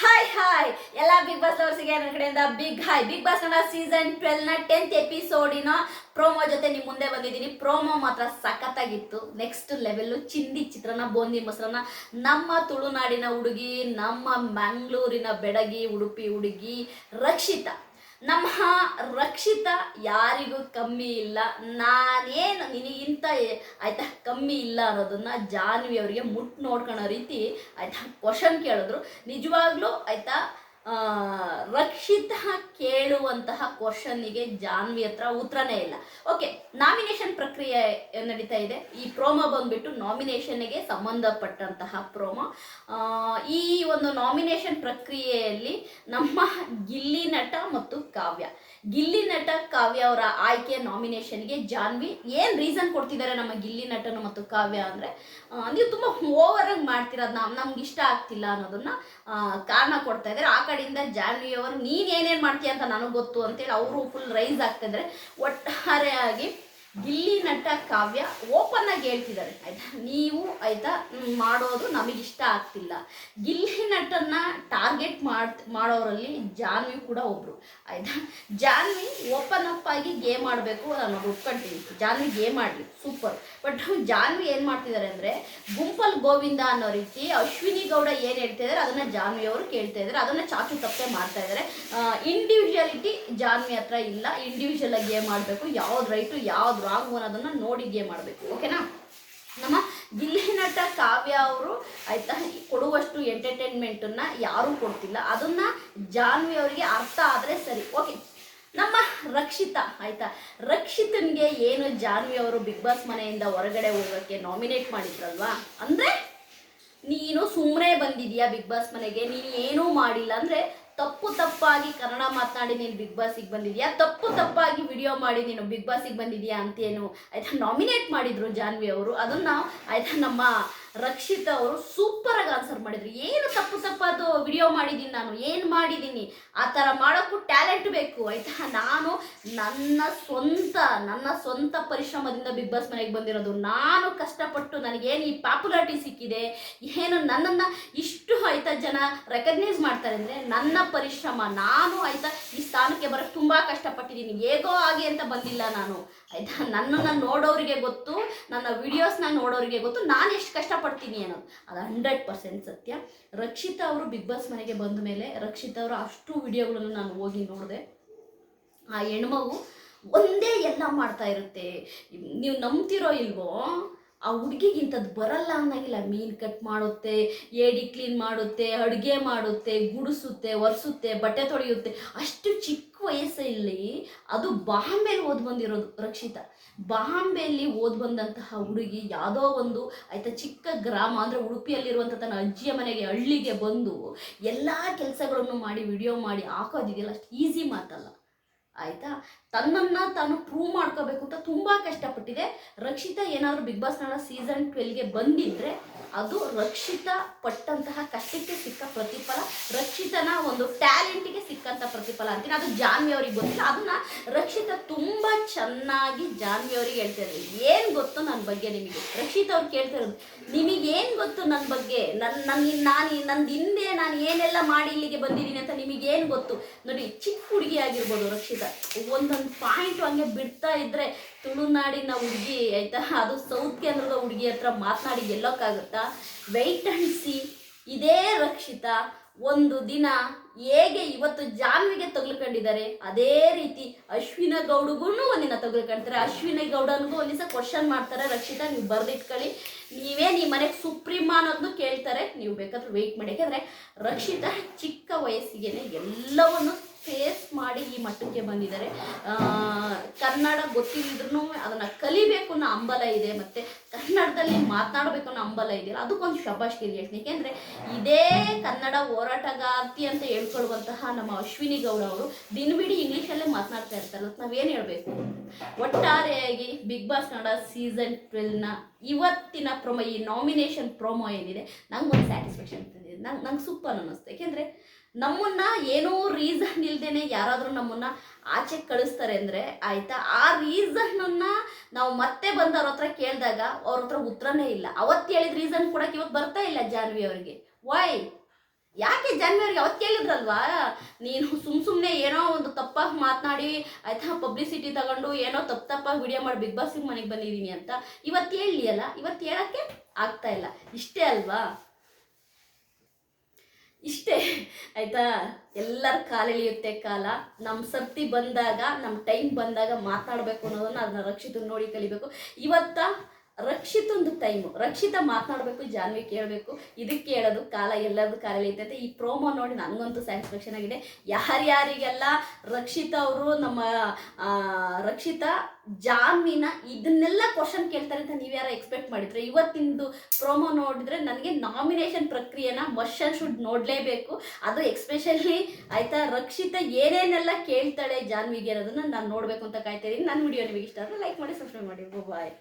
Hi hi ಎಲ್ಲ big boss ಅವರ್ಸಿಗೆ ನನ್ನ ಕಡೆಯಿಂದ big hi big boss Kannada season ಟ್ವೆಲ್ನ tenth ಎಪಿಸೋಡಿನ ಪ್ರೋಮೋ ಜೊತೆ ನಿಮ್ಮ ಮುಂದೆ ಬಂದಿದ್ದೀನಿ. ಪ್ರೋಮೋ ಮಾತ್ರ ಸಖತ್ತಾಗಿತ್ತು. ನೆಕ್ಸ್ಟ್ ಲೆವೆಲ್ಲು ಚಿಂದಿ ಚಿತ್ರನ ಬೋಂದಿ ಮೊಸರನ್ನ, ನಮ್ಮ ತುಳುನಾಡಿನ ಹುಡುಗಿ, ನಮ್ಮ ಮ್ಯಾಂಗ್ಳೂರಿನ ಬೆಡಗಿ, ಉಡುಪಿ ಹುಡುಗಿ ರಕ್ಷಿತಾ. ನಮ್ಮ ರಕ್ಷಿತ ಯಾರಿಗೂ ಕಮ್ಮಿ ಇಲ್ಲ. ನಾನೇನು ನಿನಗಿಂತ ಆಯ್ತಾ, ಕಮ್ಮಿ ಇಲ್ಲ ಅನ್ನೋದನ್ನ ಜಾನ್ವಿ ಅವರಿಗೆ ಮುಟ್ ನೋಡ್ಕೊಳ್ಳೋ ರೀತಿ, ಆಯ್ತಾ ಕ್ವಶನ್ ಕೇಳಿದ್ರು. ನಿಜವಾಗ್ಲೂ, ಆಯ್ತಾ ರಕ್ಷಿತ ಕೇಳುವಂತಹ ಕ್ವಶನ್ನಿಗೆ ಜಾನ್ವಿ ಹತ್ರ ಉತ್ತರನೇ ಇಲ್ಲ. ಓಕೆ ನಾಮಿನೇಷನ್ ಪ್ರಕ್ರಿಯೆ ನಡೀತಾ ಇದೆ. ಈ ಪ್ರೋಮೋ ಬಂದ್ಬಿಟ್ಟು ನಾಮಿನೇಷನ್ಗೆ ಸಂಬಂಧಪಟ್ಟಂತಹ ಪ್ರೋಮೋ ಈ ಒಂದು ನಾಮಿನೇಷನ್ ಪ್ರಕ್ರಿಯೆಯಲ್ಲಿ ನಮ್ಮ ಗಿಲ್ಲಿ ನಟ ಮತ್ತು ಕಾವ್ಯ. ಗಿಲ್ಲಿ ನಟ, ಕಾವ್ಯ ಅವರ ಆಯ್ಕೆ ನಾಮಿನೇಷನ್ಗೆ ಜಾನ್ವಿ ಏನು ರೀಸನ್ ಕೊಡ್ತಿದ್ದಾರೆ ನಮ್ಮ ಗಿಲ್ಲಿ ನಟನು ಮತ್ತು ಕಾವ್ಯ ಅಂದರೆ? ನೀವು ತುಂಬ ಓವರ್ ಆಗಿ ಮಾಡ್ತಿರೋದು ನಮ್ಗೆ ಇಷ್ಟ ಆಗ್ತಿಲ್ಲ ಅನ್ನೋದನ್ನ ಕಾರಣ ಕೊಡ್ತಾ ಇದ್ದಾರೆ. ಆ ಕಡೆಯಿಂದ ಜಾನ್ವಿ ಅವರು ನೀನು ಏನೇನು ಮಾಡ್ತೀಯ ಅಂತ ನನಗೆ ಗೊತ್ತು ಅಂತೇಳಿ ಅವರು ಫುಲ್ ರೈಸ್ ಆಗ್ತಿದ್ರೆ ಒಟ್ಟಾರೆ ಒಟ್ಟಾರೆಯಾಗಿ ಗಿಲ್ಲಿ ನಟ ಕಾವ್ಯ ಓಪನ್ ಆಗಿ ಹೇಳ್ತಿದ್ದಾರೆ. ಆಯ್ತಾ? ನೀವು ಆಯ್ತಾ? ಮಾಡೋದು ನಮಗೆ ಇಷ್ಟ ಆಗ್ತಿಲ್ಲ. ಗಿಲ್ಲಿ ನಟನ್ನ ಟಾರ್ಗೆಟ್ ಮಾಡ್ ಮಾಡೋರಲ್ಲಿ ಜಾನ್ವಿ ಕೂಡ ಒಬ್ರು. ಆಯ್ತಾ? ಜಾನ್ವಿ ಓಪನ್ ಅಪ್ ಆಗಿ ಗೇಮ್ ಆಡಬೇಕು ನಾನು ಒಪ್ಕೊಂತೀನಿ. ಜಾನ್ವಿ ಗೇಮ್ ಆಡಲಿ, ಸೂಪರ್. ಬಟ್ ಜಾನ್ವಿ ಏನು ಮಾಡ್ತಿದ್ದಾರೆ ಅಂದರೆ ಗುಂಪಲ್ ಗೋವಿಂದ ಅನ್ನೋ ರೀತಿ ಅಶ್ವಿನಿ ಗೌಡ ಏನು ಹೇಳ್ತಾ ಇದ್ದಾರೆ, ಅದನ್ನ ಜಾನ್ವಿ ಅವರು ಕೇಳ್ತಾ ಇದ್ದಾರೆ. ಅದನ್ನ ಚಾಚು ತಪ್ಪೆ ಮಾಡ್ತಾ ಇದ್ದಾರೆ. ಇಂಡಿವಿಜುವಲಿಟಿ ಜಾನ್ವಿ ಹತ್ರ ಇಲ್ಲ. ಇಂಡಿವಿಜುವಲ್ ಆಗಿ ಗೇಮ್ ಆಡಬೇಕು. ಯಾವ್ದು ರೈಟು ಯಾವ್ದು ರಾಂಗ್ ಅನ್ನೋದನ್ನ ನೋಡಿ ಮಾಡಬೇಕು, ಓಕೆನಾ? ನಮ್ಮ ಗಿಲ್ಲಿ ನಟ ಕಾವ್ಯ ಅವರು ಆಯ್ತಾ, ಕೊಡುವಷ್ಟು ಎಂಟರ್ಟೈನ್ಮೆಂಟನ್ನ ಯಾರೂ ಕೊಡ್ತಿಲ್ಲ. ಅದನ್ನ ಜಾನ್ವಿ ಅವರಿಗೆ ಅರ್ಥ ಆದರೆ ಸರಿ, ಓಕೆ. ನಮ್ಮ ರಕ್ಷಿತಾ, ಆಯ್ತಾ? ರಕ್ಷಿತನ್ಗೆ ಏನು ಜಾನ್ವಿ ಅವರು ಬಿಗ್ ಬಾಸ್ ಮನೆಯಿಂದ ಹೊರಗಡೆ ಹೋಗೋಕ್ಕೆ ನಾಮಿನೇಟ್ ಮಾಡಿದ್ರಲ್ವಾ? ಅಂದರೆ, ನೀನು ಸುಮ್ಮನೆ ಬಂದಿದ್ಯಾ ಬಿಗ್ ಬಾಸ್ ಮನೆಗೆ? ನೀನು ಏನೂ ಮಾಡಿಲ್ಲ ಅಂದರೆ ತಪ್ಪು ತಪ್ಪಾಗಿ ಕನ್ನಡ ಮಾತನಾಡಿ ನೀನು ಬಿಗ್ ಬಾಸಿಗೆ ಬಂದಿದ್ಯಾ? ತಪ್ಪು ತಪ್ಪಾಗಿ ವಿಡಿಯೋ ಮಾಡಿ ನೀನು ಬಿಗ್ ಬಾಸಿಗೆ ಬಂದಿದ್ಯಾ ಅಂತೇನು ಆಯ್ತಾ ನಾಮಿನೇಟ್ ಮಾಡಿದ್ರು ಜಾನ್ವಿ ಅವರು. ಅದನ್ನ ಆಯ್ತಾ ನಮ್ಮ ರಕ್ಷಿತ್ ಅವರು ಸೂಪರ್ ಆಗಿ ಆನ್ಸರ್ ಮಾಡಿದ್ರು. ಏನು ತಪ್ಪು ತಪ್ಪಾದು ವಿಡಿಯೋ ಮಾಡಿದ್ದೀನಿ ನಾನು? ಏನು ಮಾಡಿದ್ದೀನಿ ಆ ಥರ ಮಾಡೋಕ್ಕೂ ಟ್ಯಾಲೆಂಟ್ ಬೇಕು. ಆಯ್ತಾ? ನಾನು ನನ್ನ ಸ್ವಂತ ನನ್ನ ಸ್ವಂತ ಪರಿಶ್ರಮದಿಂದ ಬಿಗ್ ಬಾಸ್ ಮನೆಗೆ ಬಂದಿರೋದು. ನಾನು ಕಷ್ಟಪಟ್ಟು ನನಗೇನು ಈ ಪಾಪ್ಯುಲಾರಿಟಿ ಸಿಕ್ಕಿದೆ? ಏನು ನನ್ನನ್ನು ಇಷ್ಟು ಆಯ್ತಾ ಜನ ರೆಕಗ್ನೈಸ್ ಮಾಡ್ತಾರೆ ಅಂದರೆ ನನ್ನ ಪರಿಶ್ರಮ. ನಾನು ಆಯ್ತಾ, ಈ ಸ್ಥಾನಕ್ಕೆ ಬರೋಕ್ಕೆ ತುಂಬ ಕಷ್ಟಪಟ್ಟಿದ್ದೀನಿ. ಹೇಗೋ ಆಗಿ ಅಂತ ಬಂದಿಲ್ಲ ನಾನು. ಆಯ್ತಾ? ನನ್ನನ್ನು ನೋಡೋರಿಗೆ ಗೊತ್ತು, ನನ್ನ ವಿಡಿಯೋಸ್ನ ನೋಡೋರಿಗೆ ಗೊತ್ತು. ನಾನು ಎಷ್ಟು ಕಷ್ಟಪಡ್ತೀನಿ ಅನ್ನೋದು. ಅದು ಹಂಡ್ರೆಡ್ ಪರ್ಸೆಂಟ್ ಸತ್ಯ. ರಕ್ಷಿತಾ ಅವರು ಬಿಗ್ ಬಾಸ್ ಮನೆಗೆ ಬಂದ ಮೇಲೆ ರಕ್ಷಿತ ಅವರು ಅಷ್ಟು ವಿಡಿಯೋಗಳನ್ನು ನಾನು ಹೋಗಿ ನೋಡಿದೆ. ಆ ಹೆಣ್ಮಗು ಒಂದೇ ಎಲ್ಲ ಮಾಡ್ತಾ ಇರುತ್ತೆ. ನೀವು ನಂಬ್ತಿರೋ ಇಲ್ವೋ? ಆ ಹುಡುಗಿಗೆ ಇಂಥದ್ದು ಬರಲ್ಲ ಅನ್ನಂಗಿಲ್ಲ. ಮೀನು ಕಟ್ ಮಾಡುತ್ತೆ, ಏಡಿ ಕ್ಲೀನ್ ಮಾಡುತ್ತೆ, ಅಡುಗೆ ಮಾಡುತ್ತೆ, ಗುಡಿಸುತ್ತೆ, ಒರೆಸುತ್ತೆ, ಬಟ್ಟೆ ತೊಳೆಯುತ್ತೆ. ಅಷ್ಟು ಚಿಕ್ಕ ವಯಸ್ಸಲ್ಲಿ ಅದು ಬಾಂಬೆಲಿ ಓದ್ ಬಂದಿರೋದು ರಕ್ಷಿತ. ಬಾಂಬೆಯಲ್ಲಿ ಓದ್ ಬಂದಂತಹ ಹುಡುಗಿ ಯಾವುದೋ ಒಂದು ಆಯ್ತಾ ಚಿಕ್ಕ ಗ್ರಾಮ ಅಂದರೆ ಉಡುಪಿಯಲ್ಲಿರುವಂಥ ತನ್ನ ಅಜ್ಜಿಯ ಮನೆಗೆ, ಹಳ್ಳಿಗೆ ಬಂದು ಎಲ್ಲ ಕೆಲಸಗಳನ್ನು ಮಾಡಿ, ವಿಡಿಯೋ ಮಾಡಿ ಹಾಕೋದಿದೆಯಲ್ಲ? ಅಷ್ಟು ಈಸಿ ಮಾತಲ್ಲ. ಆಯ್ತಾ? ತನ್ನನ್ನು ತಾನು ಪ್ರೂವ್ ಮಾಡ್ಕೋಬೇಕು ಅಂತ ತುಂಬ ಕಷ್ಟಪಟ್ಟಿದೆ. ರಕ್ಷಿತಾ ಏನಾದರೂ ಬಿಗ್ ಬಾಸ್ ನಾಡ ಸೀಸನ್ ಟ್ವೆಲ್ಗೆ ಬಂದಿದ್ರೆ ಅದು ರಕ್ಷಿತ ಪಟ್ಟಂತಹ ಕಷ್ಟಕ್ಕೆ ಸಿಕ್ಕ ಪ್ರತಿಫಲ, ರಕ್ಷಿತನ ಒಂದು ಟ್ಯಾಲೆಂಟಿಗೆ ಸಿಕ್ಕಂತ ಪ್ರತಿಫಲ ಅಂತೀನಿ. ಅದು ಜಾನ್ವಿ ಅವ್ರಿಗೆ ಗೊತ್ತಿಲ್ಲ. ಅದನ್ನ ರಕ್ಷಿತ ತುಂಬ ಚೆನ್ನಾಗಿ ಜಾನ್ವಿ ಅವ್ರಿಗೆ ಹೇಳ್ತಾ ಇದ್ರು ಏನು ಗೊತ್ತು ನನ್ನ ಬಗ್ಗೆ ನಿಮಗೆ? ರಕ್ಷಿತ ಅವ್ರು ಕೇಳ್ತಾ ಇರೋದು ನಿಮಗೇನು ಗೊತ್ತು ನನ್ನ ಬಗ್ಗೆ? ನನ್ನ ನನ್ನ ನಾನು, ನಂದು ಹಿಂದೆ ನಾನು ಏನೆಲ್ಲ ಮಾಡಿ ಇಲ್ಲಿಗೆ ಬಂದಿದ್ದೀನಿ ಅಂತ ನಿಮಗೇನು ಗೊತ್ತು? ನೋಡಿ, ಚಿಕ್ಕ ಹುಡುಗಿ ಆಗಿರ್ಬೋದು ರಕ್ಷಿತ, ಒಂದೊಂದು ಪಾಯಿಂಟ್ ಹಂಗೆ ಬಿಡ್ತಾ ಇದ್ರೆ ತುಳುನಾಡಿನ ಹುಡುಗಿ, ಆಯ್ತಾ? ಅದು ಸೌತ್ ಕೇಂದ್ರದ ಹುಡುಗಿ ಹತ್ರ ಮಾತನಾಡಿ ಗೆಲ್ಲೋಕ್ಕಾಗುತ್ತಾ? ವೆಯ್ಟ್ ಅಂಡ್ ಸಿ ಇದೇ ರಕ್ಷಿತಾ. ಒಂದು ದಿನ ಹೇಗೆ ಇವತ್ತು ಜಾನ್ವಿಗೆ ತಗ್ಲ್ಕೊಂಡಿದ್ದಾರೆ? ಅದೇ ರೀತಿ ಅಶ್ವಿನ ಗೌಡಗೂ ಒಂದಿನ ತಗ್ಲ್ಕೊಂತಾರೆ ಅಶ್ವಿನ ಗೌಡನಿಗೂ ಒಂದಿನ ಕ್ವಶನ್ ಮಾಡ್ತಾರೆ. ರಕ್ಷಿತಾ, ನೀವು ಬರೆದಿಟ್ಕೊಳ್ಳಿ. ನೀವೇ ನಿಮ್ಮ ಮನೆಗೆ ಸುಪ್ರೀಮ ಅನ್ನೋದನ್ನು ಕೇಳ್ತಾರೆ. ನೀವು ಬೇಕಾದ್ರೆ ವೆಯ್ಟ್ ಮಾಡಿ. ಯಾಕಂದರೆ ರಕ್ಷಿತಾ ಚಿಕ್ಕ ವಯಸ್ಸಿಗೆ ಎಲ್ಲವನ್ನು ಫೇಸ್ ಮಾಡಿ ಈ ಮಟ್ಟಕ್ಕೆ ಬಂದಿದ್ದಾರೆ. ಕನ್ನಡ ಗೊತ್ತಿಲ್ಲದ್ರೂ ಅದನ್ನು ಕಲಿಬೇಕು ಅನ್ನೋ ಹಂಬಲ ಇದೆ, ಮತ್ತು ಕನ್ನಡದಲ್ಲಿ ಮಾತನಾಡಬೇಕು ಅನ್ನೋ ಹಂಬಲ ಇದೆಯಲ್ಲ, ಅದಕ್ಕೊಂದು ಶಬಾಷ್ಗಿರಿ ಹೇಳ್ತೀನಿ ಯಾಕೆಂದರೆ ಇದೇ ಕನ್ನಡ ಹೋರಾಟಗಾರ್ತಿ ಅಂತ ಹೇಳ್ಕೊಳ್ಳುವಂತಹ ನಮ್ಮ ಅಶ್ವಿನಿ ಗೌಡ ಅವರು ದಿನವಿಡೀ ಇಂಗ್ಲೀಷಲ್ಲೇ ಮಾತನಾಡ್ತಾ ಇರ್ತಾರಲ್ಲ ನಾವೇನು ಹೇಳಬೇಕು? ಒಟ್ಟಾರೆಯಾಗಿ ಬಿಗ್ ಬಾಸ್ ಕನ್ನಡ ಸೀಸನ್ ಟ್ವೆಲ್ನ ಇವತ್ತಿನ ಪ್ರೊಮೋ, ಈ ನಾಮಿನೇಷನ್ ಪ್ರೊಮೋ ಏನಿದೆ, ನಂಗೊಂದು ಸ್ಯಾಟಿಸ್ಫ್ಯಾಕ್ಷನ್ ನಂಗೆ ನಂಗೆ ಸೂಪರ್ ಅನ್ನಿಸ್ತು. ಯಾಕೆಂದರೆ ನಮ್ಮನ್ನ ಏನೋ ರೀಸನ್ ಇಲ್ದೇನೆ ಯಾರಾದರೂ ನಮ್ಮನ್ನ ಆಚೆ ಕಳಿಸ್ತಾರೆ ಅಂದರೆ ಆಯಿತಾ? ಆ ರೀಸನ್ನ ನಾವು ಮತ್ತೆ ಬಂದು ಅವ್ರ ಹತ್ರ ಕೇಳಿದಾಗ ಅವ್ರ ಹತ್ರ ಉತ್ತರನೇ ಇಲ್ಲ. ಅವತ್ತು ಹೇಳಿದ ರೀಸನ್ ಕೊಡಕ್ಕೆ ಇವತ್ತು ಬರ್ತಾ ಇಲ್ಲ ಜಾನ್ವಿ ಅವರಿಗೆ. ವೈ ಯಾಕೆ ಜಾನ್ವಿಯವ್ರಿಗೆ ಅವತ್ತು ಕೇಳಿದ್ರಲ್ವಾ? ನೀನು ಸುಮ್ ಸುಮ್ಮನೆ ಏನೋ ಒಂದು ತಪ್ಪಾಗಿ ಮಾತನಾಡಿ ಆಯ್ತಾ ಪಬ್ಲಿಸಿಟಿ ತಗೊಂಡು ಏನೋ ತಪ್ಪು ತಪ್ಪಾಗಿ ವಿಡಿಯೋ ಮಾಡಿ ಬಿಗ್ ಬಾಸ್ ಮನೆಗೆ ಬಂದಿದ್ದೀನಿ ಅಂತ ಇವತ್ತು ಹೇಳಿ ಅಲ್ಲ ಇವತ್ತು ಹೇಳಕ್ಕೆ ಆಗ್ತಾ ಇಲ್ಲ. ಇಷ್ಟೇ ಅಲ್ವಾ? ಇಷ್ಟೇ. ಆಯ್ತಾ? ಎಲ್ಲರ ಕಾಲೆಳೆಯುತ್ತೆ ಕಾಲ. ನಮ್ಮ ಸರ್ತಿ ಬಂದಾಗ ನಮ್ಮ ಟೈಮ್ ಬಂದಾಗ ಮಾತಾಡಬೇಕು ಅನ್ನೋದನ್ನು ಅದನ್ನ ರಕ್ಷಿತ ನೋಡಿ ಕಲಿಬೇಕು. ಇವತ್ತ ರಕ್ಷಿತೊಂದು ಟೈಮು ರಕ್ಷಿತ ಮಾತನಾಡಬೇಕು, ಜಾನ್ವಿ ಕೇಳಬೇಕು. ಇದಕ್ಕೆ ಹೇಳೋದು ಕಾಲ ಎಲ್ಲರದು ಕಾಲ ಎಳೆಯುತ್ತೆ ಈ ಪ್ರೋಮೋ ನೋಡಿ ನನಗಂತೂ ಸ್ಯಾಟಿಸ್ಫ್ಯಾಕ್ಷನ್ ಆಗಿದೆ. ಯಾರ್ಯಾರಿಗೆಲ್ಲ ರಕ್ಷಿತ ಅವರು, ನಮ್ಮ ರಕ್ಷಿತ, ಜಾನ್ವಿನ ಇದನ್ನೆಲ್ಲ ಕ್ವಶನ್ ಕೇಳ್ತಾರೆ ಅಂತ ನೀವ್ಯಾರ ಎಕ್ಸ್ಪೆಕ್ಟ್ ಮಾಡಿದ್ರೆ, ಇವತ್ತಿಂದು ಪ್ರೋಮೋ ನೋಡಿದ್ರೆ ನನಗೆ ನಾಮಿನೇಷನ್ ಪ್ರಕ್ರಿಯೆನ ಮಷನ್ ಶುಡ್ ನೋಡಲೇಬೇಕು. ಅದು ಎಕ್ಸ್ಪೆಷಲಿ ಆಯ್ತಾ, ರಕ್ಷಿತ ಏನೇನೆಲ್ಲ ಕೇಳ್ತಾಳೆ ಜಾನ್ವಿಗೆ ಅನ್ನೋದನ್ನ ನಾನು ನೋಡಬೇಕು ಅಂತ ಕಾಯ್ತಾ ಇದ್ದೀನಿ ನನ್ನ ವಿಡಿಯೋ ನಿಮಗೆ ಇಷ್ಟ ಆದರೆ ಲೈಕ್ ಮಾಡಿ ಸಬ್ಸ್ಕ್ರೈಬ್ ಮಾಡಿ. ಬಾಯ್